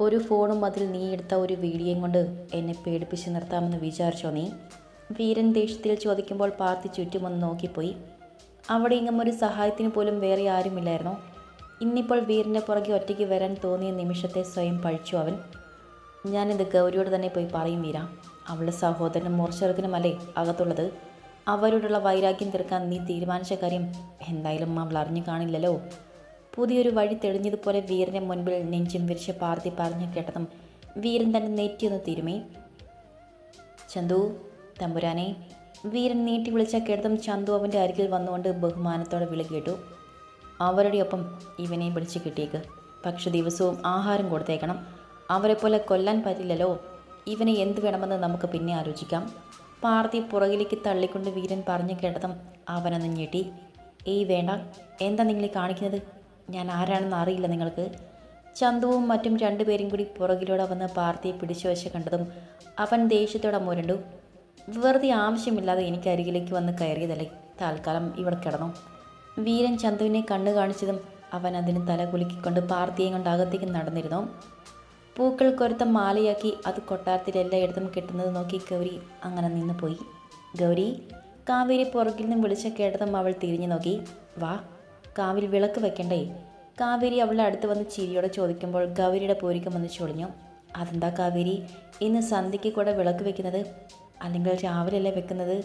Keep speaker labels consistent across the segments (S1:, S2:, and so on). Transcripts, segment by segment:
S1: ഒരു ഫോണും അതിൽ നീ എടുത്ത ഒരു വീഡിയോയും കൊണ്ട് എന്നെ പേടിപ്പിച്ച് നിർത്താമെന്ന് വിചാരിച്ചോ നീ? വീരൻ ദേഷ്യത്തിൽ ചോദിക്കുമ്പോൾ പാർത്തി ചുറ്റുമൊന്ന് നോക്കിപ്പോയി. അവിടെ ഇങ്ങും ഒരു സഹായത്തിന് പോലും വേറെ ആരുമില്ലായിരുന്നു. ഇന്നിപ്പോൾ വീരന്റെ പുറകെ ഒറ്റയ്ക്ക് വരാൻ തോന്നിയ നിമിഷത്തെ സ്വയം പഴിച്ചു അവൻ. ഞാനിത് ഗൗരിയോട് തന്നെ പോയി പറയും വീര. അവളുടെ സഹോദരനും മൂർച്ചെറുക്കനുമല്ലേ അകത്തുള്ളത്? അവരോടുള്ള വൈരാഗ്യം തീർക്കാൻ നീ തീരുമാനിച്ച കാര്യം എന്തായാലും അവൾ അറിഞ്ഞു കാണില്ലല്ലോ. പുതിയൊരു വഴി തെളിഞ്ഞതുപോലെ വീരന്റെ മുൻപിൽ നെഞ്ചും വിരിച്ച് പാർത്തി പറഞ്ഞു കേട്ടതും വീരൻ തന്നെ നെറ്റിയൊന്ന് തിരുമി. ചന്തു തമ്പുരാനെ വീരൻ നീട്ടി വിളിച്ച കേട്ടതും ചന്തു അവന്റെ അരികിൽ വന്നുകൊണ്ട് ബഹുമാനത്തോടെ വിളി കേട്ടു. അവരുടെ ഒപ്പം ഇവനെ പിടിച്ച് കിട്ടിയേക്ക്. പക്ഷെ ദിവസവും ആഹാരം കൊടുത്തേക്കണം. അവരെ പോലെ കൊല്ലാൻ പറ്റില്ലല്ലോ. ഇവനെ എന്ത് വേണമെന്ന് നമുക്ക് പിന്നെ ആലോചിക്കാം. പാർത്തി പുറകിലേക്ക് തള്ളിക്കൊണ്ട് വീരൻ പറഞ്ഞു കേട്ടതും അവനൊന്ന് ഞെട്ടി. ഏയ് വേണ്ട എന്താ നിങ്ങളെ കാണിക്കുന്നത്? ഞാൻ ആരാണെന്ന് അറിയില്ല നിങ്ങൾക്ക്. ചന്തുവും മറ്റും രണ്ടുപേരും കൂടി പുറകിലൂടെ വന്ന് പാർത്തിയെ പിടിച്ചു വച്ച് കണ്ടതും അവൻ ദേഷ്യത്തോടെ മുരണ്ടു വെറുതെ ആവശ്യമില്ലാതെ എനിക്ക് അരികിലേക്ക് വന്ന് കയറിയതല്ലേ? താൽക്കാലം ഇവിടെ കിടന്നു. വീരൻ ചന്തുവിനെ കണ്ണു കാണിച്ചതും അവൻ അതിന് തല കുലുക്കിക്കൊണ്ട് പാർത്തിയെ കൊണ്ട് അകത്തേക്ക് നടന്നിരുന്നു. പൂക്കൾ കൊരുത്ത മാലയാക്കി അത് കൊട്ടാരത്തിൽ എല്ലായിടത്തും കിട്ടുന്നത് നോക്കി ഗൗരി അങ്ങനെ നിന്ന് പോയി ഗൗരി കാവേരി പുറകിൽ നിന്നും വിളിച്ച കേട്ടതും അവൾ തിരിഞ്ഞു നോക്കി. വാ കാവിൽ വിളക്ക് വെക്കണ്ടേ? കാവേരി അവളുടെ അടുത്ത് വന്ന് ചിരിയോടെ ചോദിക്കുമ്പോൾ ഗൗരിയുടെ പൂരിക്കം വന്ന് ചൊളിഞ്ഞു. അതെന്താ കാവേരി? ഇന്ന് സന്ധ്യയ്ക്ക് കൂടെ വിളക്ക് വെക്കുന്നത്? അല്ലെങ്കിൽ രാവിലെയല്ലേ വെക്കുന്നത്?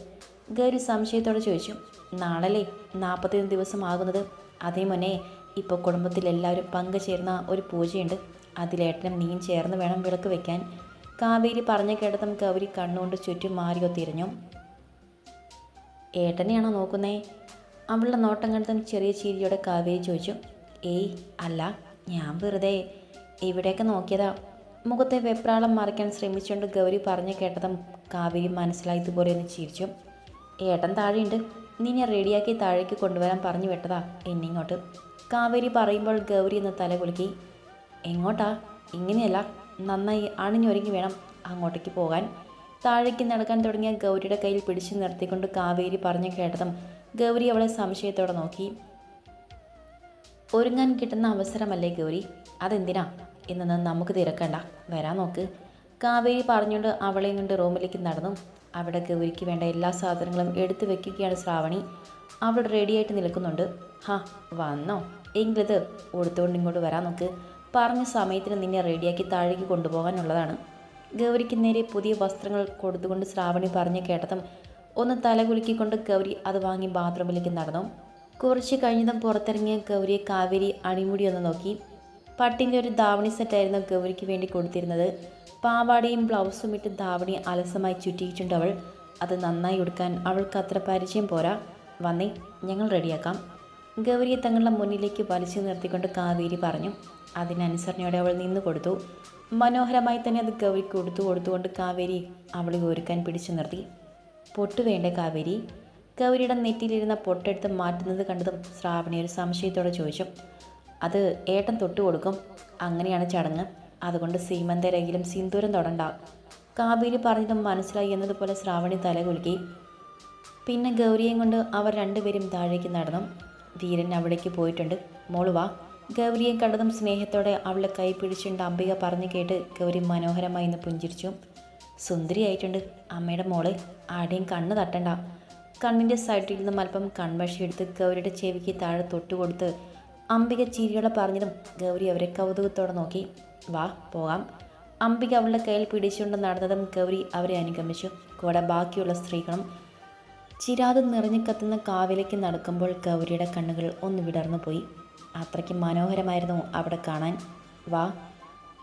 S1: ഗൗരി സംശയത്തോടെ ചോദിച്ചു. നാളല്ലേ? നാൽപ്പത്തിയൊന്ന് ദിവസം ആകുന്നത്. അതേ മുന്നേ ഇപ്പോൾ കുടുംബത്തിലെല്ലാവരും എല്ലാവരും പങ്കുചേർന്ന ഒരു പൂജയുണ്ട്. അതിലേട്ടനും നീയും ചേർന്ന് വേണം വിളക്ക് വെക്കാൻ. കാവേരി പറഞ്ഞ കേട്ടതും ഗൗരി കണ്ണുകൊണ്ട് ചുറ്റും മാറിയോ തിരിഞ്ഞു ഏട്ടനെയാണോ നോക്കുന്നേ? അവളുടെ നോട്ടം കണ്ടതും ചെറിയ ചിരിയോടെ കാവേരി ചോദിച്ചു ഏയ് അല്ല ഞാൻ വെറുതെ ഇവിടെയൊക്കെ നോക്കിയതാ. മുഖത്തെ വെപ്രാളം മറയ്ക്കാൻ ശ്രമിച്ചുകൊണ്ട് ഗൗരി പറഞ്ഞു കേട്ടതും കാവേരി മനസ്സിലായതുപോലെ ഒന്ന് ചിരിച്ചു. ഏട്ടൻ താഴെയുണ്ട്. നീ ഞാൻ റെഡിയാക്കി താഴേക്ക് കൊണ്ടുവരാൻ പറഞ്ഞു വിട്ടതാ. എന്നിങ്ങോട്ട്? കാവേരി പറയുമ്പോൾ ഗൗരി എന്ന് തല കുലുക്കി എങ്ങോട്ടാ? ഇങ്ങനെയല്ല. നന്നായി അണിഞ്ഞൊരുങ്ങി വേണം അങ്ങോട്ടേക്ക് പോകാൻ. താഴേക്ക് നടക്കാൻ തുടങ്ങിയ ഗൗരിയുടെ കയ്യിൽ പിടിച്ചു നിർത്തിക്കൊണ്ട് കാവേരി പറഞ്ഞു കേട്ടതും ഗൗരി അവളെ സംശയത്തോടെ നോക്കി. ഒരുങ്ങാൻ കിട്ടുന്ന അവസരമല്ലേ ഗൗരി? അതെന്തിനാ? എന്നൊന്നും നമുക്ക് തിരക്കണ്ട. വരാൻ നോക്ക്. കാവേരി പറഞ്ഞുകൊണ്ട് അവളെയും കൊണ്ട് റൂമിലേക്ക് നടന്നു. അവിടെ ഗൗരിക്ക് വേണ്ട എല്ലാ സാധനങ്ങളും എടുത്തു വെക്കുകയാണ് ശ്രാവണി. അവൾ റെഡിയായിട്ട് നിൽക്കുന്നുണ്ട്. ഹാ വന്നോ. എങ്കിലത് ഉടുത്തുകൊണ്ട് ഇങ്ങോട്ട് വരാൻ നോക്ക്. പറഞ്ഞ സമയത്തിന് നിന്നെ റെഡിയാക്കി താഴേക്ക് കൊണ്ടുപോകാനുള്ളതാണ്. ഗൗരിക്ക് നേരെ പുതിയ വസ്ത്രങ്ങൾ കൊടുത്തുകൊണ്ട് ശ്രാവണി പറഞ്ഞു കേട്ടതും ഒന്ന് തല കുലുക്കിക്കൊണ്ട് ഗൗരി അത് വാങ്ങി ബാത്റൂമിലേക്ക് നടന്നു. കുറച്ച് കഴിഞ്ഞതും പുറത്തിറങ്ങിയ ഗൗരിയെ കാവേരി അണിമുടി ഒന്ന് നോക്കി. പട്ടിന്റെ ഒരു ധാവണി സെറ്റായിരുന്നു ഗൗരിക്ക് വേണ്ടി കൊടുത്തിരുന്നത്. പാവാടയും ബ്ലൗസും ഇട്ട് ധാവണി അലസമായി ചുറ്റിയിട്ടുണ്ട് അവൾ. അത് നന്നായി ഉടുക്കാൻ അവൾക്ക് അത്ര പരിചയം പോരാ. വന്നേ ഞങ്ങൾ റെഡിയാക്കാം ഗൗരിയെ തങ്ങളുടെ മുന്നിലേക്ക് വലിച്ചു നിർത്തിക്കൊണ്ട് കാവേരി പറഞ്ഞു. അതിനനുസരണയോടെ അവൾ നിന്നു കൊടുത്തു. മനോഹരമായി തന്നെ അത് ഗൗരിക്ക് കൊടുത്തു കൊടുത്തുകൊണ്ട് കാവേരി അവളെ ഒരുക്കാൻ പിടിച്ചു നിർത്തി. പൊട്ട് വേണ്ട കാവേരി. ഗൗരിയുടെ നെറ്റിയിലിരുന്ന പൊട്ടെടുത്ത് മാറ്റുന്നത് കണ്ടതും ശ്രാവണി ഒരു സംശയത്തോടെ ചോദിച്ചു അത് ഏട്ടൻ തൊട്ട് കൊടുക്കും. അങ്ങനെയാണ് ചടങ്ങ്. അതുകൊണ്ട് സീമന്തരയിലും സിന്ദൂരം തൊടണ്ട. കാവേരി പറഞ്ഞതും മനസ്സിലായി എന്നതുപോലെ ശ്രാവണി തല കുലുക്കി പിന്നെ ഗൗരിയെയും കൊണ്ട് അവർ രണ്ടുപേരും താഴേക്ക് നടന്നു. വീരൻ അവിടേക്ക് പോയിട്ടുണ്ട്. മോൾ വാ. ഗൗരിയെ കണ്ടതും സ്നേഹത്തോടെ അവളെ കൈ പിടിച്ചുണ്ട് അംബിക പറഞ്ഞു കേട്ട് ഗൗരി മനോഹരമായി ഇന്ന് പുഞ്ചിരിച്ചു. സുന്ദരിയായിട്ടുണ്ട്. അമ്മയുടെ മോൾ ആടെയും കണ്ണ് തട്ടണ്ട. കണ്ണിന്റെ സൈഡിൽ നിന്നും അല്പം കൺമഷി എടുത്ത് ഗൗരിയുടെ ചെവിക്ക് താഴെ തൊട്ട് കൊടുത്ത് അംബിക ചിരിയോടെ പറഞ്ഞതും ഗൗരി അവരെ കൗതുകത്തോടെ നോക്കി. വാ പോകാം. അംബിക അവളുടെ കയ്യിൽ പിടിച്ചുകൊണ്ട് നടന്നതും ഗൗരി അവരെ അനുഗമിച്ചു. കൂടെ ബാക്കിയുള്ള സ്ത്രീകളും ചിരാത് നിറഞ്ഞു കത്തുന്ന കാവിലേക്ക് നടക്കുമ്പോൾ ഗൗരിയുടെ കണ്ണുകൾ ഒന്ന് വിടർന്നു പോയി. അത്രയ്ക്ക് മനോഹരമായിരുന്നു അവിടെ കാണാൻ. വാ.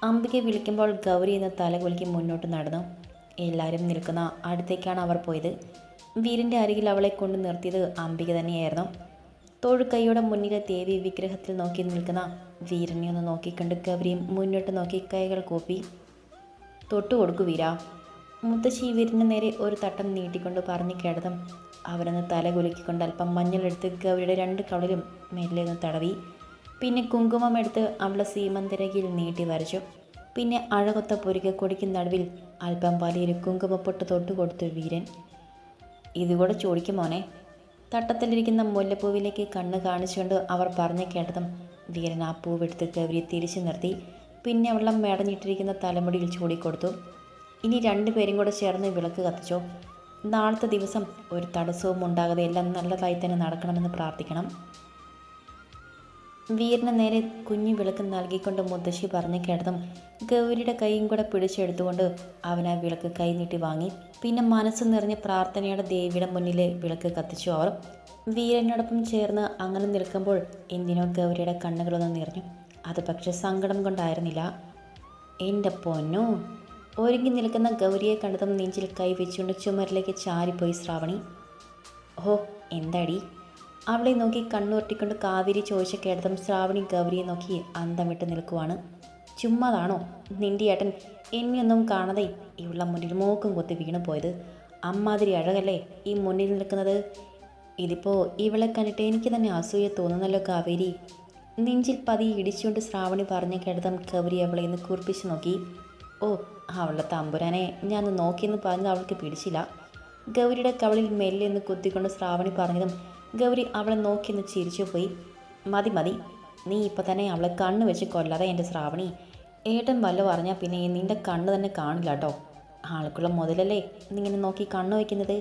S1: അംബിക വിളിക്കുമ്പോൾ ഗൗരി എന്ന തലകുലുക്കി മുന്നോട്ട് നടന്നു. എല്ലാവരും നിൽക്കുന്ന അടുത്തേക്കാണ് അവർ പോയത്. വീരിന്റെ അരികിൽ അവളെ കൊണ്ട് നിർത്തിയത് അംബിക തന്നെയായിരുന്നു. തോഴുകൈയുടെ മുന്നിലെ ദേവി വിഗ്രഹത്തിൽ നോക്കി നിൽക്കുന്ന വീരനെ ഒന്ന് നോക്കിക്കണ്ട് ഗൗരിയും മുന്നോട്ട് നോക്കി കൈകൾ കൂപ്പി. തൊട്ടു കൊടുക്കു വീര മുത്തശ്ശി വീരന് നേരെ ഒരു തട്ടം നീട്ടിക്കൊണ്ട് പറഞ്ഞു കേട്ടതും അവനൊന്ന് തല കുലുക്കിക്കൊണ്ട് അല്പം മഞ്ഞളെടുത്ത് ഗൗരിയുടെ രണ്ട് കവളിലും മെല്ലെ ഒന്ന് തടവി. പിന്നെ കുങ്കുമം എടുത്ത് അവളെ സീമന്തരകയിൽ നീട്ടി വരച്ചു. പിന്നെ അഴകൊത്ത പൊരിക കൊടിക്ക് നടുവിൽ അല്പം വലിയൊരു കുങ്കുമപ്പൊട്ട് തൊട്ട് കൊടുത്തു വീരൻ. ഇതുകൂടെ ചോദിക്കും മോനെ. തട്ടത്തിലിരിക്കുന്ന മുല്ലപ്പൂവിലേക്ക് കണ്ണ് കാണിച്ചുകൊണ്ട് അവർ പറഞ്ഞു കേട്ടതും വീരൻ ആ പൂവെടുത്ത് ഗൗരിയെ തിരിച്ചു നിർത്തി. പിന്നെ വെള്ളം മേടഞ്ഞിട്ടിരിക്കുന്ന തലമുടിയിൽ ചൂടിക്കൊടുത്തു. ഇനി രണ്ടുപേരും കൂടെ ചേർന്ന് വിളക്ക് കത്തിച്ചോ. നാളത്തെ ദിവസം ഒരു തടസ്സവും ഉണ്ടാകാതെ എല്ലാം നല്ലതായി തന്നെ നടക്കണമെന്ന് പ്രാർത്ഥിക്കണം. വീറിന് നേരെ കുഞ്ഞു വിളക്ക് നൽകിക്കൊണ്ട് മുത്തശ്ശി പറഞ്ഞു കേട്ടതും ഗൗരിയുടെ കൈയും കൂടെ പിടിച്ചെടുത്തുകൊണ്ട് അവൻ ആ വിളക്ക് കൈനീട്ടി വാങ്ങി. പിന്നെ മനസ്സ് നിറഞ്ഞ പ്രാർത്ഥനയുടെ ദേവിയുടെ മുന്നിലെ വിളക്ക് കത്തിച്ചു അവർ. വീരനോടൊപ്പം ചേർന്ന് അങ്ങനെ നിൽക്കുമ്പോൾ എന്തിനോ ഗൗരിയുടെ കണ്ണുകളൊന്നും നിറഞ്ഞു. അത് പക്ഷെ സങ്കടം കൊണ്ടായിരുന്നില്ല. എന്റെ പൊന്നു ഒരുങ്ങി നിൽക്കുന്ന ഗൗരിയെ കണ്ടതും നെഞ്ചിൽ കൈ വെച്ചുകൊണ്ട് ചുമരിലേക്ക് ചാരിപ്പോയി ശ്രാവണി. ഓ എന്താടി? അവളെ നോക്കി കണ്ണുരുട്ടിക്കൊണ്ട് കാവേരി ചോദിച്ച കേട്ടതും ശ്രാവണി ഗൗരിയെ നോക്കി അന്തം വിട്ട് നിൽക്കുവാണ്. ചുമ്മാതാണോ? നിന്റെ ഏട്ടൻ എന്നെയൊന്നും കാണാതെ ഇവളുടെ മുന്നിൽ മൂക്കും കൊത്തി വീണു പോയത്. അമ്മാതിരി അഴകല്ലേ ഈ മുന്നിൽ നിൽക്കുന്നത്? ഇതിപ്പോൾ ഇവളെ കണ്ടിട്ട് എനിക്ക് തന്നെ അസൂയ തോന്നുന്നല്ലോ കാവേരി. നെഞ്ചിൽ പതി ഇടിച്ചുകൊണ്ട് ശ്രാവണി പറഞ്ഞു കേട്ടതും കവരി അവളെ ഇന്ന് കുറിപ്പിച്ച് നോക്കി. ഓ അവളുടെ തമ്പുരാനെ ഞാൻ നോക്കിയെന്ന് പറഞ്ഞത് അവൾക്ക് പിടിച്ചില്ല. ഗൗരിയുടെ കവളിൽ മെല്ലെന്ന് കുത്തിക്കൊണ്ട് ശ്രാവണി പറഞ്ഞതും ഗൗരി അവളെ നോക്കിയെന്ന് ചിരിച്ചു പോയി. മതി മതി. നീ ഇപ്പം തന്നെ അവളെ കണ്ണ് വെച്ച് കൊല്ലാതെ എന്റെ ശ്രാവണി. ഏട്ടൻ വല്ല പറഞ്ഞാൽ പിന്നെ നിന്റെ കണ്ണ് തന്നെ കാണില്ല കേട്ടോ ആൾക്കുള്ള മുതലല്ലേ നിങ്ങനെ നോക്കി കണ്ണ് വയ്ക്കുന്നത്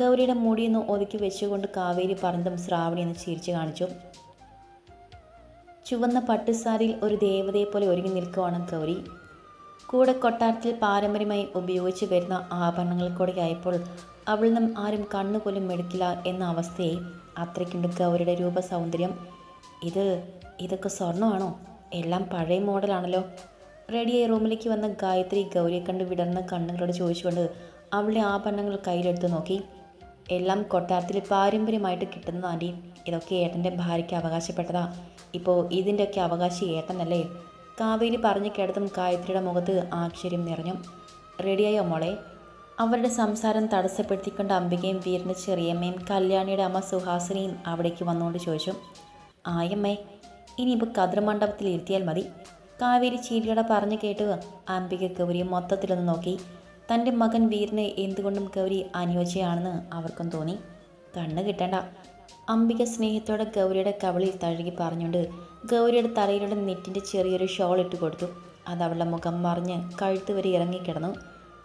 S1: ഗൗരിയുടെ മുടിയൊന്ന് ഒതുക്കി വെച്ചുകൊണ്ട് കാവേരി പറഞ്ഞതും ശ്രാവണി എന്ന് ചിരിച്ചു കാണിച്ചു. ചുവന്ന പട്ടുസാരിയിൽ ഒരു ദേവതയെ പോലെ ഒരുങ്ങി നിൽക്കുവാണ് ഗൗരി. കൂടെ കൊട്ടാരത്തിൽ പാരമ്പര്യമായി ഉപയോഗിച്ച് വരുന്ന ആഭരണങ്ങൾ കൂടെ ആയപ്പോൾ അവളിൽ നിന്നും ആരും കണ്ണുപോലും എടുക്കില്ല എന്ന അവസ്ഥയെ അത്രയ്ക്കുണ്ട് അവരുടെ രൂപ സൗന്ദര്യം. ഇത് ഇതൊക്കെ സ്വർണമാണോ? എല്ലാം പഴയ മോഡലാണല്ലോ റെഡിയായി റൂമിലേക്ക് വന്ന ഗായത്രി ഗൗരിയെ കണ്ട് വിടർന്ന കണ്ണുകളോട് ചോദിച്ചുകൊണ്ട് അവളുടെ ആഭരണങ്ങൾ കയ്യിലെടുത്ത് നോക്കി. എല്ലാം കൊട്ടാരത്തിൽ പാരമ്പര്യമായിട്ട് കിട്ടുന്നതാണ്ടി ഇതൊക്കെ ഏട്ടന്റെ ഭാര്യയ്ക്ക് അവകാശപ്പെട്ടതാ. ഇപ്പോൾ ഇതിന്റെയൊക്കെ അവകാശി ഏട്ടനല്ലേ? കാവേരി പറഞ്ഞു കേട്ടതും ഗായത്രിയുടെ മുഖത്ത് ആശ്ചര്യം നിറഞ്ഞു. റെഡിയായോ മോളെ? അവരുടെ സംസാരം തടസ്സപ്പെടുത്തിക്കൊണ്ട് അംബികയും വീറിന്റെ ചെറിയമ്മയും കല്യാണിയുടെ അമ്മ സുഹാസിനിയും അവിടേക്ക് വന്നുകൊണ്ട് ചോദിച്ചു ആയമ്മേ ഇനിയിപ്പോൾ കതിർമണ്ഡപത്തിൽ ഇരുത്തിയാൽ മതി. കാവേരി ചീരിയോടെ പറഞ്ഞു കേട്ട് അംബിക ഗൗരിയെ മൊത്തത്തിലൊന്ന് നോക്കി. തന്റെ മകൻ വീറിന് എന്തുകൊണ്ടും ഗൗരി അനുയോജ്യയാണെന്ന് അവർക്കും തോന്നി. കണ്ണ് കിട്ടണ്ട. അംബിക സ്നേഹത്തോടെ ഗൗരിയുടെ കവളിൽ തഴുകി പറഞ്ഞുകൊണ്ട് ഗൗരിയുടെ തലയിലുള്ള നെറ്റിന്റെ ചെറിയൊരു ഷോൾ ഇട്ട് കൊടുത്തു. അത് അവളുടെ മുഖം മറിഞ്ഞ് കഴുത്ത് വരെ ഇറങ്ങിക്കിടന്നു.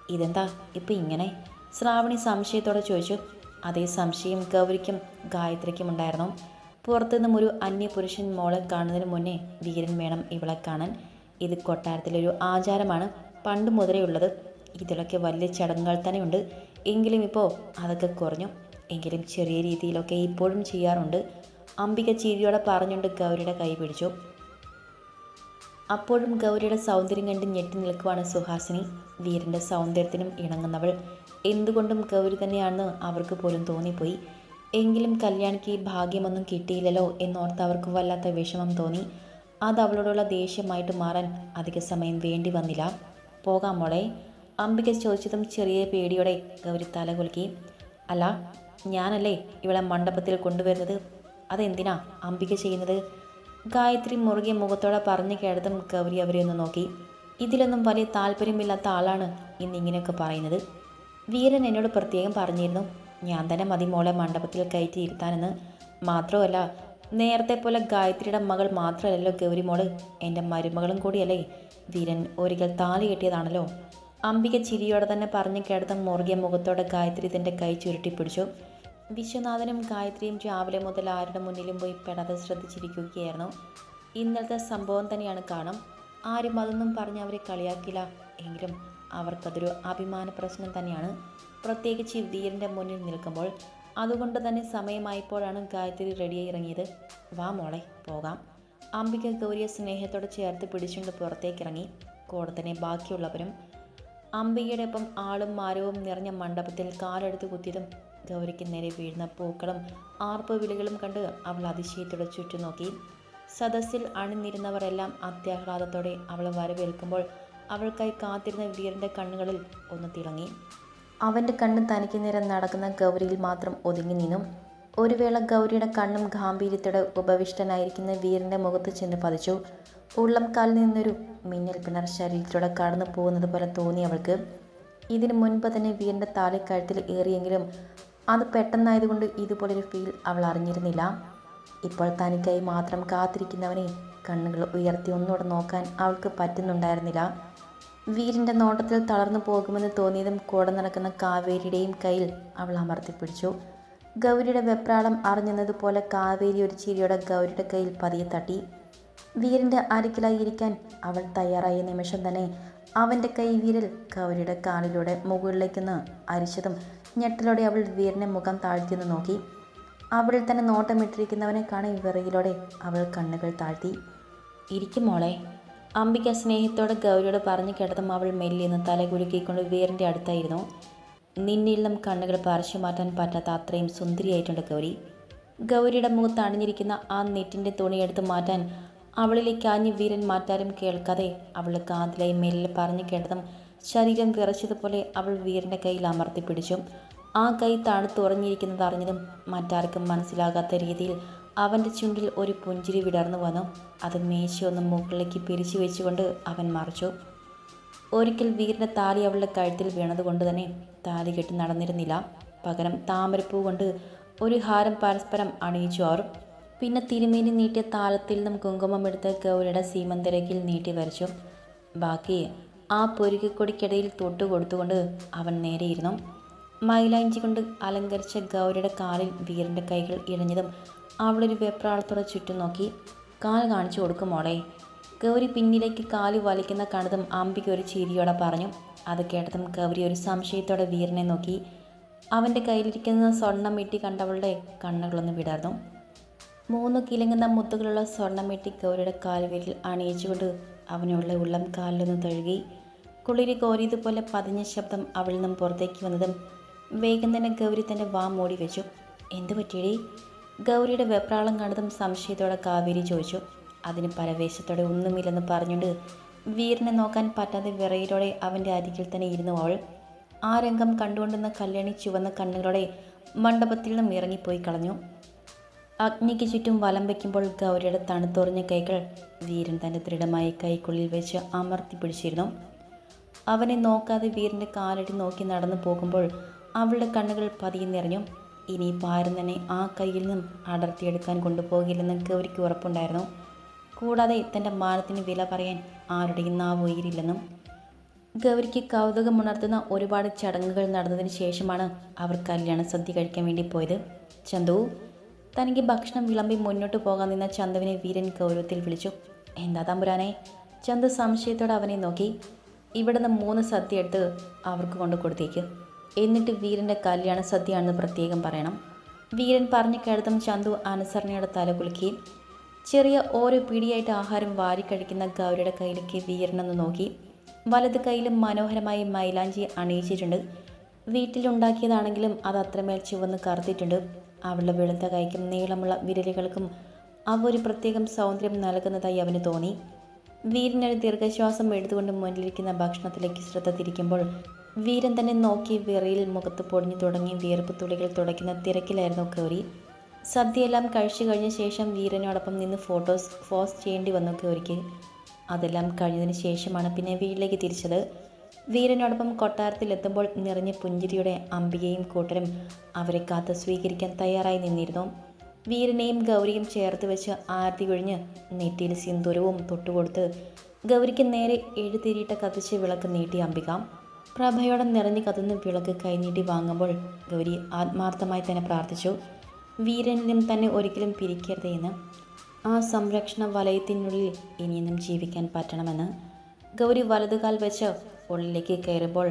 S1: ഇതെന്താ? ഇപ്പം ഇങ്ങനെ? ശ്രാവണി സംശയത്തോടെ ചോദിച്ചു. അതേ സംശയം ഗൗരിക്കും ഗായത്രിക്കും ഉണ്ടായിരുന്നു. പുറത്തുനിന്നും ഒരു അന്യപുരുഷൻ മോളെ കാണുന്നതിന് മുന്നേ വീരൻ വേണം ഇവളെ കാണാൻ. ഇത് കൊട്ടാരത്തിലൊരു ആചാരമാണ്. പണ്ട് മുതലേ ഉള്ളത്. ഇതിലൊക്കെ വലിയ ചടങ്ങുകൾ തന്നെയുണ്ട്. എങ്കിലും ഇപ്പോൾ അതൊക്കെ കുറഞ്ഞു. എങ്കിലും ചെറിയ രീതിയിലൊക്കെ ഇപ്പോഴും ചെയ്യാറുണ്ട്. അംബിക ചിരിയോടെ പറഞ്ഞുകൊണ്ട് ഗൗരിയുടെ കൈ പിടിച്ചു. അപ്പോഴും ഗൗരിയുടെ സൗന്ദര്യം കണ്ട് ഞെട്ടി നിൽക്കുവാണ് സുഹാസിനി. വീരന്റെ സൗന്ദര്യത്തിനും ഇണങ്ങുന്നവൾ. എന്തുകൊണ്ടും ഗൗരി തന്നെയാണെന്ന് അവർക്ക് പോലും തോന്നിപ്പോയി. എങ്കിലും കല്യാണിക്ക് ഭാഗ്യമൊന്നും കിട്ടിയില്ലല്ലോ എന്നോർത്ത് അവർക്ക് വല്ലാത്ത വിഷമം തോന്നി. അത് അവളോടുള്ള ദേഷ്യമായിട്ട് മാറാൻ അധിക സമയം വേണ്ടി വന്നില്ല. പോകാം മോളെ. അംബിക ചോദിച്ചതും ചെറിയ പേടിയോടെ ഗൗരി തല കുലുക്കി. അല്ല ഞാനല്ലേ ഇവളെ മണ്ഡപത്തിൽ കൊണ്ടുവരുന്നത്? അതെന്തിനാ അംബിക ചെയ്യുന്നത്? ഗായത്രി മുറുകെ മുഖത്തോടെ പറഞ്ഞു കേട്ടതും ഗൗരി അവരെ ഒന്ന് നോക്കി. ഇതിലൊന്നും വലിയ താല്പര്യമില്ലാത്ത ആളാണ് ഇന്ന് ഇങ്ങനെയൊക്കെ പറയുന്നത്. വീരൻ എന്നോട് പ്രത്യേകം പറഞ്ഞിരുന്നു ഞാൻ തന്നെ മതി മോളെ മണ്ഡപത്തിൽ കയറ്റി ഇരുത്താനെന്ന്. മാത്രമല്ല നേരത്തെ പോലെ ഗായത്രിയുടെ മകൾ മാത്രമല്ലല്ലോ ഗൗരി മോൾ. എന്റെ മരുമകളും കൂടിയല്ലേ. വീരൻ ഒരിക്കൽ താലി കെട്ടിയതാണല്ലോ. അംബിക ചിരിയോടെ തന്നെ പറഞ്ഞു കേട്ടതും മുറുകിയ മുഖത്തോടെ ഗായത്രി തന്റെ കൈ ചുരുട്ടി പിടിച്ചു. വിശ്വനാഥനും ഗായത്രിയും രാവിലെ മുതൽ ആരുടെ മുന്നിലും പോയി പെടാതെ ശ്രദ്ധിച്ചിരിക്കുകയായിരുന്നു. ഇന്നലത്തെ സംഭവം തന്നെയാണ് കാണും. ആരും അതൊന്നും പറഞ്ഞ് അവരെ കളിയാക്കില്ല. എങ്കിലും അവർക്കതൊരു അഭിമാന പ്രശ്നം തന്നെയാണ്. പ്രത്യേകിച്ച് വീരന്റെ മുന്നിൽ നിൽക്കുമ്പോൾ അതുകൊണ്ട് തന്നെ സമയമായപ്പോഴാണ് ഗായത്രി റെഡിയായി ഇറങ്ങിയത്. വാ മോളെ പോകാം. അംബിക ഗൗരിയെ സ്നേഹത്തോടെ ചേർത്ത് പിടിച്ചുകൊണ്ട് പുറത്തേക്കിറങ്ങി. കൂടെ ബാക്കിയുള്ളവരും അംബികയുടെ ഒപ്പം ആളും മാരവും നിറഞ്ഞ മണ്ഡപത്തിൽ കാലെടുത്ത് കുത്തിയതും ഗൗരിക്ക് നേരെ വീഴുന്ന പൂക്കളും ആർപ്പ് വിളികളും കണ്ട് അവൾ അതിശയത്തോടെ ചുറ്റുനോക്കി. സദസ്സിൽ അണിനിരുന്നവരെല്ലാം അത്യാഹ്ലാദത്തോടെ അവളെ വരവേൽക്കുമ്പോൾ അവൾക്കായി കാത്തിരുന്ന വീരന്റെ കണ്ണുകളിൽ ഒന്ന് തിളങ്ങി. അവന്റെ കണ്ണ് തനിക്ക് നേരം നടക്കുന്ന ഗൗരിയിൽ മാത്രം ഒതുങ്ങി നിന്നു. ഒരു വേള ഗൗരിയുടെ കണ്ണും ഗാംഭീര്യത്തോടെ ഉപവിഷ്ടനായിരിക്കുന്ന വീരന്റെ മുഖത്ത് ചെന്ന് പതിച്ചു. ഉള്ളം കാലിൽ നിന്നൊരു മിന്നൽ പിണർ ശരീരത്തിലൂടെ കടന്നു പോകുന്നത് പോലെ തോന്നി അവൾക്ക്. ഇതിനു മുൻപ് തന്നെ വീരന്റെ താലിക്കഴുത്തിൽ ഏറിയെങ്കിലും അത് പെട്ടെന്നായതുകൊണ്ട് ഇതുപോലൊരു ഫീൽ അവൾ അറിഞ്ഞിരുന്നില്ല. ഇപ്പോൾ തനിക്കായി മാത്രം കാത്തിരിക്കുന്നവനെ കണ്ണുകൾ ഉയർത്തി ഒന്നുകൂടെ നോക്കാൻ അവൾക്ക് പറ്റുന്നുണ്ടായിരുന്നില്ല. വീരിന്റെ നോട്ടത്തിൽ തളർന്നു പോകുമെന്ന് തോന്നിയതും കൂടെ നടക്കുന്ന കാവേരിയുടെയും കയ്യിൽ അവൾ അമർത്തിപ്പിടിച്ചു ഗൗരിയുടെ വെപ്രാളം അറിഞ്ഞതുപോലെ കാവേരി ഒരു ചിരിയോടെ ഗൗരിയുടെ കയ്യിൽ പതിയെ തട്ടി. വീരന്റെ അരികിലായി ഇരിക്കാൻ അവൾ തയ്യാറായ നിമിഷം തന്നെ അവന്റെ കൈ വീരൽ ഗൗരിയുടെ കാലിലൂടെ മുകളിലേക്കൊന്ന് അരിച്ചതും ഞെട്ടലോടെ അവൾ വീറിനെ മുഖം താഴ്ത്തിയൊന്ന് നോക്കി. അവളിൽ തന്നെ നോട്ടമിട്ടിരിക്കുന്നവനെ കാണി വിറകിലൂടെ അവൾ കണ്ണുകൾ താഴ്ത്തി. ഇരിക്കും മോളെ. അംബിക സ്നേഹത്തോടെ ഗൗരിയോട് പറഞ്ഞു കേട്ടതും അവൾ മെല്ലിന്ന് തല കുലുക്കിക്കൊണ്ട് വീറിന്റെ അടുത്തായിരുന്നു. നിന്നിൽ നിന്നും കണ്ണുകൾ പറിച്ചു മാറ്റാൻ പറ്റാത്ത അത്രയും സുന്ദരിയായിട്ടുണ്ട് ഗൗരി. ഗൗരിയുടെ മുഖത്ത് അണിഞ്ഞിരിക്കുന്ന ആ നെറ്റിന്റെ തുണിയെടുത്ത് മാറ്റാൻ അവളിലേക്ക് ആഞ്ഞ് വീരൻ മാറ്റാരും കേൾക്കാതെ അവൾ കാതിലായി മെല്ലെ പറഞ്ഞു കേട്ടതും ശരീരം വിറച്ചതുപോലെ അവൾ വീരന്റെ കയ്യിൽ അമർത്തിപ്പിടിച്ചു ആ കൈ തണുത്തുറഞ്ഞിരിക്കുന്നത് അറിഞ്ഞതും മറ്റാർക്കും മനസ്സിലാകാത്ത രീതിയിൽ അവന്റെ ചുണ്ടിൽ ഒരു പുഞ്ചിരി വിടർന്നു വന്നു. അത് മേശയൊന്ന് മുകളിലേക്ക് പിരിച്ചു വെച്ചുകൊണ്ട് അവൻ മറിച്ചു. ഒരിക്കൽ വീരന്റെ താലി അവളുടെ കഴുത്തിൽ വീണതുകൊണ്ട് തന്നെ താലി കെട്ടി നടന്നിരുന്നില്ല. പകരം താമരപ്പൂ കൊണ്ട് ഒരു ഹാരം പരസ്പരം അണിയിച്ചു അവർ. പിന്നെ തിരുമേനി നീട്ടിയ താലത്തിൽ നിന്നും കുങ്കുമം എടുത്ത് ഗൗരിയുടെ സീമന്തരക്കിൽ നീട്ടി വരച്ചു. ബാക്കി ആ പൊരുകിക്കൊടിക്കിടയിൽ തൊട്ടു കൊടുത്തുകൊണ്ട് അവൻ നേരെയിരുന്നു മൈലാഞ്ചി കൊണ്ട് അലങ്കരിച്ച ഗൗരിയുടെ കാലിൽ വീരന്റെ കൈകൾ ഇഴഞ്ഞതും അവളൊരു വെപ്രാളത്തോടെ ചുറ്റും നോക്കി കാൽ കാണിച്ചു കൊടുക്കും മോളെ. ഗൗരി പിന്നിലേക്ക് കാൽ വലിക്കുന്ന കണ്ടതും അമ്പിക്ക് ഒരു ചിരിയോടെ പറഞ്ഞു. അത് കേട്ടതും ഗൗരി ഒരു സംശയത്തോടെ വീരനെ നോക്കി. അവന്റെ കയ്യിലിരിക്കുന്ന സ്വർണം വെട്ടി കണ്ടവളുടെ കണ്ണുകളൊന്ന് വിടർന്നു. മൂന്ന് കിലങ്ങുന്ന മുത്തുകളുള്ള സ്വർണം വെട്ടി ഗൗരിയുടെ കാൽവീരിൽ അണിയിച്ചുകൊണ്ട് അവനുള്ള ഉള്ളം കാലിലൊന്ന് തഴുകി. കുളിരി കോരിയതുപോലെ പതിഞ്ഞ ശബ്ദം അവളിൽ നിന്നും പുറത്തേക്ക് വന്നതും വേഗം തന്നെ ഗൗരി തന്റെ വാ മൂടി വെച്ചു. എന്തു പറ്റിയേ ഗൗരിയുടെ വെപ്രാളം കണ്ടതും സംശയത്തോടെ കാവേരി ചോദിച്ചു. അതിന് പരവേശത്തോടെ ഒന്നുമില്ലെന്ന് പറഞ്ഞുകൊണ്ട് വീരനെ നോക്കാൻ പറ്റാതെ വിറയിലോടെ അവന്റെ അരികിൽ തന്നെ ഇരുന്നു അവൾ. ആ രംഗം കണ്ടുകൊണ്ടിരുന്ന കല്യാണി ചുവന്ന കണ്ണുകളോടെ മണ്ഡപത്തിൽ നിന്നും ഇറങ്ങിപ്പോയി കളഞ്ഞു. അഗ്നിക്ക് ചുറ്റും വലം വയ്ക്കുമ്പോൾ ഗൗരിയുടെ തണുത്തുറഞ്ഞ കൈകൾ വീരൻ തന്റെ ദൃഢമായ കൈക്കുള്ളിൽ വെച്ച് അമർത്തി പിടിച്ചിരുന്നു. അവനെ നോക്കാതെ വീരന്റെ കാലടി നോക്കി നടന്നു പോകുമ്പോൾ അവളുടെ കണ്ണുകൾ പതിയെ നിറഞ്ഞു. ഇനി ആരും തന്നെ ആ കയ്യിൽ നിന്നും അടർത്തിയെടുക്കാൻ കൊണ്ടുപോകില്ലെന്ന് ഗൗരിക്ക് ഉറപ്പുണ്ടായിരുന്നു. കൂടാതെ തന്റെ മാനത്തിന് വില പറയാൻ ആരുടെയും നാവ് ഉയരില്ലെന്നും ഗൗരിക്ക് കൗതുകമുണർത്തുന്ന ഒരുപാട് ചടങ്ങുകൾ നടന്നതിന് ശേഷമാണ് അവർ കല്യാണ സദ്യ കഴിക്കാൻ വേണ്ടി പോയത്. ചന്തു തനിക്ക് ഭക്ഷണം വിളമ്പി മുന്നോട്ട് പോകാൻ നിന്ന ചന്തുവിനെ വീരൻ ഗൗരവത്തിൽ വിളിച്ചു. എന്താ തമ്പുരാനെ? ചന്തു സംശയത്തോടെ അവനെ നോക്കി. ഇവിടുന്ന് മൂന്ന് സദ്യ എടുത്ത് അവർക്ക് കൊണ്ട് കൊടുത്തേക്ക്. എന്നിട്ട് വീരന്റെ കല്യാണ സദ്യയാണെന്ന് പ്രത്യേകം പറയണം. വീരൻ പറഞ്ഞു കേട്ടതും ചന്തു അനുസരണയുടെ തല കുലുക്കി. ചെറിയ ഓരോ പിടിയായിട്ട് ആഹാരം വാരി കഴിക്കുന്ന ഗൗരിയുടെ കയ്യിലേക്ക് വീരനൊന്ന് നോക്കി. വലത് കയ്യിലും മനോഹരമായി മൈലാഞ്ചി അണിയിച്ചിട്ടുണ്ട്. വീട്ടിലുണ്ടാക്കിയതാണെങ്കിലും അത് അത്രമേൽ ചുവന്ന് കറുത്തിട്ടുണ്ട്. അവളുടെ വെളുത്ത കൈക്കും നീളമുള്ള വിരലുകൾക്കും അവ ഒരു പ്രത്യേകം സൗന്ദര്യം നൽകുന്നതായി അവന് തോന്നി. വീരനൊരു ദീർഘശ്വാസം എടുത്തുകൊണ്ട് മുന്നിലിരിക്കുന്ന ഭക്ഷണത്തിലേക്ക് ശ്രദ്ധ തിരിക്കുമ്പോൾ വീരൻ തന്നെ നോക്കി വിറയിൽ മുഖത്ത് പൊടിഞ്ഞു തുടങ്ങി വിയർപ്പ് തുള്ളികൾ തുടയ്ക്കുന്ന തിരക്കിലായിരുന്നു ഗൗരി. സദ്യയെല്ലാം കഴിച്ചു കഴിഞ്ഞ ശേഷം വീരനോടൊപ്പം നിന്ന് ഫോട്ടോസ് ഫോസ് ചെയ്യേണ്ടി വന്നു ഗൗരിക്ക്. അതെല്ലാം കഴിഞ്ഞതിന് ശേഷമാണ് പിന്നെ വീട്ടിലേക്ക് തിരിച്ചത്. വീരനോടൊപ്പം കൊട്ടാരത്തിലെത്തുമ്പോൾ നിറഞ്ഞ പുഞ്ചിരിയുടെ അംബികയും കൂട്ടരും അവരെ കാത്ത് സ്വീകരിക്കാൻ തയ്യാറായി നിന്നിരുന്നു. വീരനെയും ഗൗരിയും ചേർത്ത് വെച്ച് ആർത്തി കൊഴിഞ്ഞ് നെറ്റിയിൽ സിന്ദൂരവും തൊട്ടുകൊടുത്ത് ഗൗരിക്ക് നേരെ എഴുതിരിയിട്ട കത്തിച്ച് വിളക്ക് നീട്ടി അംബിക. പ്രഭയോടെ നിറഞ്ഞു കത്തുന്ന വിളക്ക് കൈനീട്ടി വാങ്ങുമ്പോൾ ഗൗരി ആത്മാർത്ഥമായി തന്നെ പ്രാർത്ഥിച്ചു വീരനിലും തന്നെ ഒരിക്കലും പിരിക്കരുതേ എന്ന്. ആ സംരക്ഷണ വലയത്തിനുള്ളിൽ ഇനിയെന്നും ജീവിക്കാൻ പറ്റണമെന്ന്. ഗൗരി വലതുകാൽ വെച്ച് ഉള്ളിലേക്ക് കയറുമ്പോൾ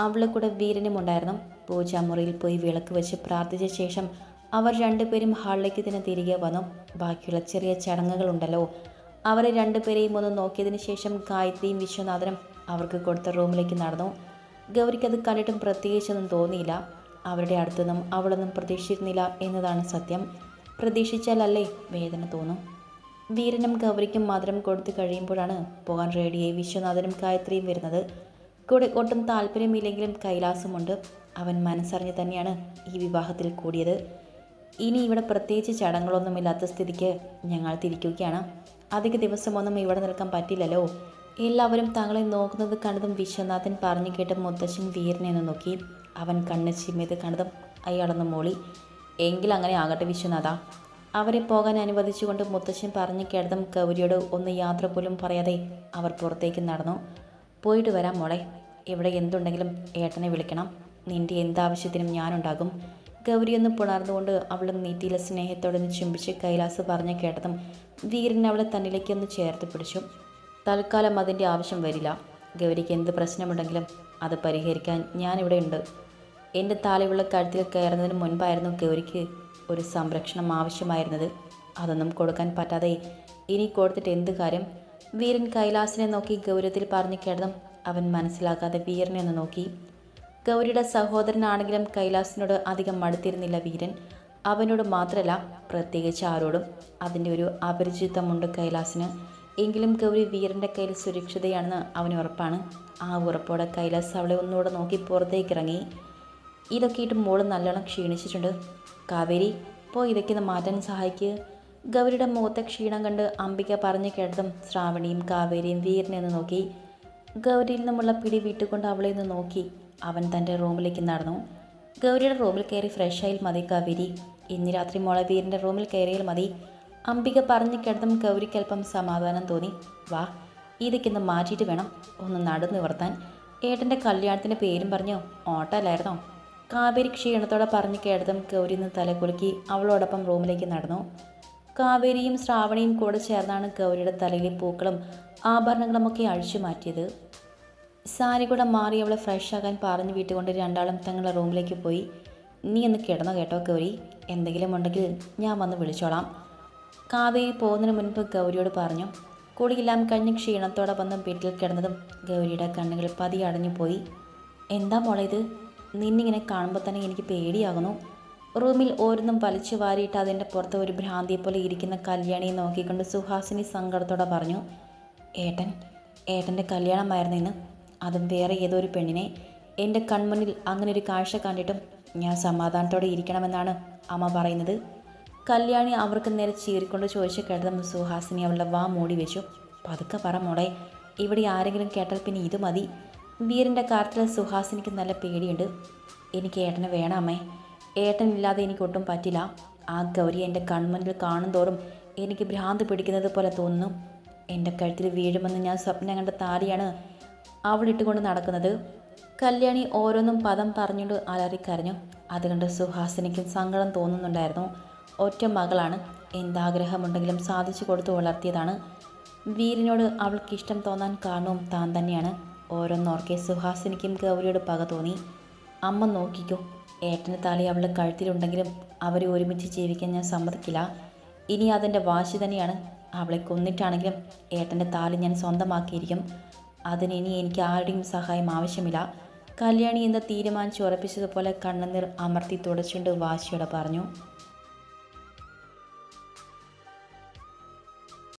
S1: അവളെ കൂടെ വീരനും ഉണ്ടായിരുന്നു പൂജാമുറിയിൽ പോയി വിളക്ക് വെച്ച് പ്രാർത്ഥിച്ച ശേഷം അവർ രണ്ടുപേരും ഹാളിലേക്ക് തന്നെ തിരികെ വന്നു. ബാക്കിയുള്ള ചെറിയ ചടങ്ങുകളുണ്ടല്ലോ. അവരെ രണ്ടുപേരെയും ഒന്ന് നോക്കിയതിന് ശേഷം ഗായത്രിയും വിശ്വനാഥനും അവർക്ക് കൊടുത്ത റൂമിലേക്ക് നടന്നു. ഗൗരിക്ക് അത് കണ്ടിട്ടും പ്രത്യേകിച്ചൊന്നും തോന്നിയില്ല. അവരുടെ അടുത്തൊന്നും അവളൊന്നും പ്രതീക്ഷിച്ചിരുന്നില്ല എന്നതാണ് സത്യം. പ്രതീക്ഷിച്ചാലല്ലേ വേദന തോന്നും. വീരനും ഗൗരിക്കും മധുരം കൊടുത്തു കഴിയുമ്പോഴാണ് പോകാൻ റെഡിയായി വിശ്വനാഥനും ഗായത്രിയും വരുന്നത്. കൂടെ ഒട്ടും താല്പര്യമില്ലെങ്കിലും കൈലാസമുണ്ട്. അവൻ മനസ്സറിഞ്ഞ് തന്നെയാണ് ഈ വിവാഹത്തിൽ കൂടിയത്. ഇനി ഇവിടെ പ്രത്യേകിച്ച് ചടങ്ങുകളൊന്നുമില്ലാത്ത സ്ഥിതിക്ക് ഞങ്ങൾ തിരിക്കുകയാണ്. അധിക ദിവസമൊന്നും ഇവിടെ നിൽക്കാൻ പറ്റില്ലല്ലോ. എല്ലാവരും തങ്ങളെ നോക്കുന്നത് കണ്ടതും വിശ്വനാഥൻ പറഞ്ഞു കേട്ട മുത്തശ്ശൻ വീരനെ ഒന്ന് നോക്കി. അവൻ കണ്ണ് ചിമ്മിയത് കണ്ടതും അയാളൊന്ന് മോളി. എങ്കിൽ അങ്ങനെ ആകട്ടെ വിശ്വനാഥ. അവരെ പോകാൻ അനുവദിച്ചുകൊണ്ട് മുത്തശ്ശൻ പറഞ്ഞു കേട്ടതും ഗൗരിയോട് ഒന്ന് യാത്ര പോലും പറയാതെ അവർ പുറത്തേക്ക് നടന്നു. പോയിട്ട് വരാം മോളെ. ഇവിടെ എന്തുണ്ടെങ്കിലും ഏട്ടനെ വിളിക്കണം. നിന്റെ എന്താവശ്യത്തിനും ഞാനുണ്ടാകും. ഗൗരിയൊന്ന് പുണർന്നുകൊണ്ട് അവളെ നീറ്റിയിലെ സ്നേഹത്തോടെ ചുംബിച്ച് കൈലാസ് പറഞ്ഞു കേട്ടതും വീരൻ അവളെ തന്നിലേക്കൊന്ന് ചേർത്ത് പിടിച്ചു. തൽക്കാലം അതിന്റെ ആവശ്യം വരില്ല. ഗൗരിക്ക് എന്ത് പ്രശ്നമുണ്ടെങ്കിലും അത് പരിഹരിക്കാൻ ഞാനിവിടെ ഉണ്ട്. എന്റെ താലിയുള്ള കഴുത്തിൽ കയറുന്നതിന് മുൻപായിരുന്നു ഗൗരിക്ക് ഒരു സംരക്ഷണം ആവശ്യമായിരുന്നത്. അതൊന്നും കൊടുക്കാൻ പറ്റാതെ ഇനി കൊടുത്തിട്ട് എന്ത് കാര്യം? വീരൻ കൈലാസിനെ നോക്കി ഗൗരവത്തിൽ പറഞ്ഞു കേട്ടതും അവൻ മനസ്സിലാക്കാതെ വീരനെ ഒന്ന് നോക്കി. ഗൗരിയുടെ സഹോദരനാണെങ്കിലും കൈലാസിനോട് അധികം മടുത്തിരുന്നില്ല വീരൻ. അവനോട് മാത്രമല്ല പ്രത്യേകിച്ച് ആരോടും അതിന്റെ ഒരു അപരിചിതമുണ്ട് കൈലാസിന്. എങ്കിലും ഗൗരി വീരന്റെ കയ്യിൽ സുരക്ഷിതയാണെന്ന് അവന് ഉറപ്പാണ്. ആ ഉറപ്പോടെ കൈലാസ് അവളെ ഒന്നുകൂടെ നോക്കി പുറത്തേക്ക് ഇറങ്ങി. ഇതൊക്കെ ഇട്ട് മോൾ നല്ലോണം ക്ഷീണിച്ചിട്ടുണ്ട്. കാവേരി ഇപ്പോൾ ഇതൊക്കെ ഒന്ന് മാറ്റാൻ സഹായിക്കുക ഗൗരിയുടെ മുഖത്തെ ക്ഷീണം കണ്ട് അംബിക പറഞ്ഞു കേട്ടതും ശ്രാവണിയും കാവേരിയും വീരനെ ഒന്ന് നോക്കി. ഗൗരിയിൽ നിന്നുമുള്ള പിടി വിട്ടുകൊണ്ട് അവളെ ഒന്ന് നോക്കി. അവൻ തന്റെ റൂമിലേക്ക് നടന്നു. ഗൗരിയുടെ റൂമിൽ കയറി ഫ്രഷായാൽ മതി കവിരി. ഇന്ന് രാത്രി മോളെ റൂമിൽ കയറിയാൽ മതി. അംബിക പറഞ്ഞു കിടന്നും ഗൗരിക്കൽപ്പം സമാധാനം തോന്നി. വാ ഇതൊക്കെ ഒന്ന് മാറ്റിയിട്ട് വേണം. ഒന്ന് നടു നിവർത്താൻ. ഏട്ടന്റെ കല്യാണത്തിന്റെ പേരും പറഞ്ഞു? ഓട്ടല്ലായിരുന്നോ കാവേരി ക്ഷീണത്തോടെ പറഞ്ഞു കേട്ടതും ഗൗരി നിന്ന് തലകുലുക്കി അവളോടൊപ്പം റൂമിലേക്ക് നടന്നു. കാവേരിയും ശ്രാവണിയും കൂടെ ചേർന്നാണ് ഗൗരിയുടെ തലയിലെ പൂക്കളും ആഭരണങ്ങളുമൊക്കെ അഴിച്ചു മാറ്റിയത്. സാരി കൂടെ മാറി അവളെ ഫ്രഷ് ആകാൻ പറഞ്ഞു വീട്ടുകൊണ്ട് രണ്ടാളും തങ്ങളുടെ റൂമിലേക്ക് പോയി. നീ ഒന്ന് കിടന്നു കേട്ടോ ഗൗരി. എന്തെങ്കിലും ഉണ്ടെങ്കിൽ ഞാൻ വന്ന് വിളിച്ചോളാം. കാവേരി പോകുന്നതിന് മുൻപ് ഗൗരിയോട് പറഞ്ഞു കുടിയെല്ലാം കഴിഞ്ഞ് ക്ഷീണത്തോടെ വന്ന് വീട്ടിൽ കിടന്നതും ഗൗരിയുടെ കണ്ണുകൾ പതി അടഞ്ഞു പോയി. എന്താ മോളെ ഇത്? നിന്നിങ്ങനെ കാണുമ്പോൾ തന്നെ എനിക്ക് പേടിയാകുന്നു. റൂമിൽ ഓരോന്നും വലിച്ചു വാരിയിട്ട് അതിന്റെ പുറത്ത് ഒരു ഭ്രാന്തിയെ പോലെ ഇരിക്കുന്ന കല്യാണിയെ നോക്കിക്കൊണ്ട് സുഹാസിനി സങ്കടത്തോടെ പറഞ്ഞു ഏട്ടൻ ഏട്ടന്റെ കല്യാണമായിരുന്നു ഇന്ന്. അതും വേറെ ഏതോ ഒരു പെണ്ണിനെ എന്റെ കൺമുന്നിൽ അങ്ങനെ ഒരു കാഴ്ച കണ്ടിട്ടും ഞാൻ സമാധാനത്തോടെ ഇരിക്കണമെന്നാണ് അമ്മ പറയുന്നത്. കല്യാണി അവർക്ക് നേരെ ചീറിക്കൊണ്ട് ചോദിച്ചു കേട്ടതും സുഹാസിനി അവളുടെ വാ മൂടി വെച്ചു. പതുക്കെ പറ മോളെ ഇവിടെ ആരെങ്കിലും കേട്ടാൽ പിന്നെ ഇത് മതി. വീരന്റെ കാര്യത്തിൽ സുഹാസിനിക്ക് നല്ല പേടിയുണ്ട്. എനിക്ക് ഏട്ടനെ വേണം അമ്മേ. ഏട്ടനില്ലാതെ എനിക്കൊട്ടും പറ്റില്ല. ആ ഗൗരി എന്റെ കൺമുന്നിൽ കാണും തോറും എനിക്ക് ഭ്രാന്ത് പിടിക്കുന്നത് പോലെ തോന്നുന്നു. എന്റെ കഴുത്തിൽ വീഴുമെന്ന് ഞാൻ സ്വപ്നം കണ്ട താലിയാണ് അവളിട്ടുകൊണ്ട് നടക്കുന്നത്. കല്യാണി ഓരോന്നും പദം പറഞ്ഞുകൊണ്ട് അലറിക്കരഞ്ഞു. അതുകൊണ്ട് സുഹാസിനിക്കും സങ്കടം തോന്നുന്നുണ്ടായിരുന്നു. ഒറ്റ മകളാണ്. എന്താഗ്രഹമുണ്ടെങ്കിലും സാധിച്ചു കൊടുത്തു വളർത്തിയതാണ്. വീരിനോട് അവൾക്ക് ഇഷ്ടം തോന്നാൻ കാരണവും താൻ തന്നെയാണ്. ഓരോന്നോർക്കെ സുഹാസിനിക്കും ഗൗരിയോട് പക തോന്നി. അമ്മ നോക്കിക്കോ ഏട്ടന് താലി അവളുടെ കഴുത്തിലുണ്ടെങ്കിലും അവരെ ഒരുമിച്ച് ജീവിക്കാൻ ഞാൻ സമ്മതിക്കില്ല. ഇനി അതിന്റെ വാശി തന്നെയാണ്. അവളെ കൊന്നിട്ടാണെങ്കിലും ഏട്ടന്റെ താലി ഞാൻ സ്വന്തമാക്കിയിരിക്കും. അതിന് ഇനി എനിക്ക് ആരുടെയും സഹായം ആവശ്യമില്ല. കല്യാണി എന്ന് തീരുമാനിച്ച് ഉറപ്പിച്ചതുപോലെ കണ്ണുനീർ അമർത്തി തുടച്ചുകൊണ്ട് വാശിയോടെ പറഞ്ഞു.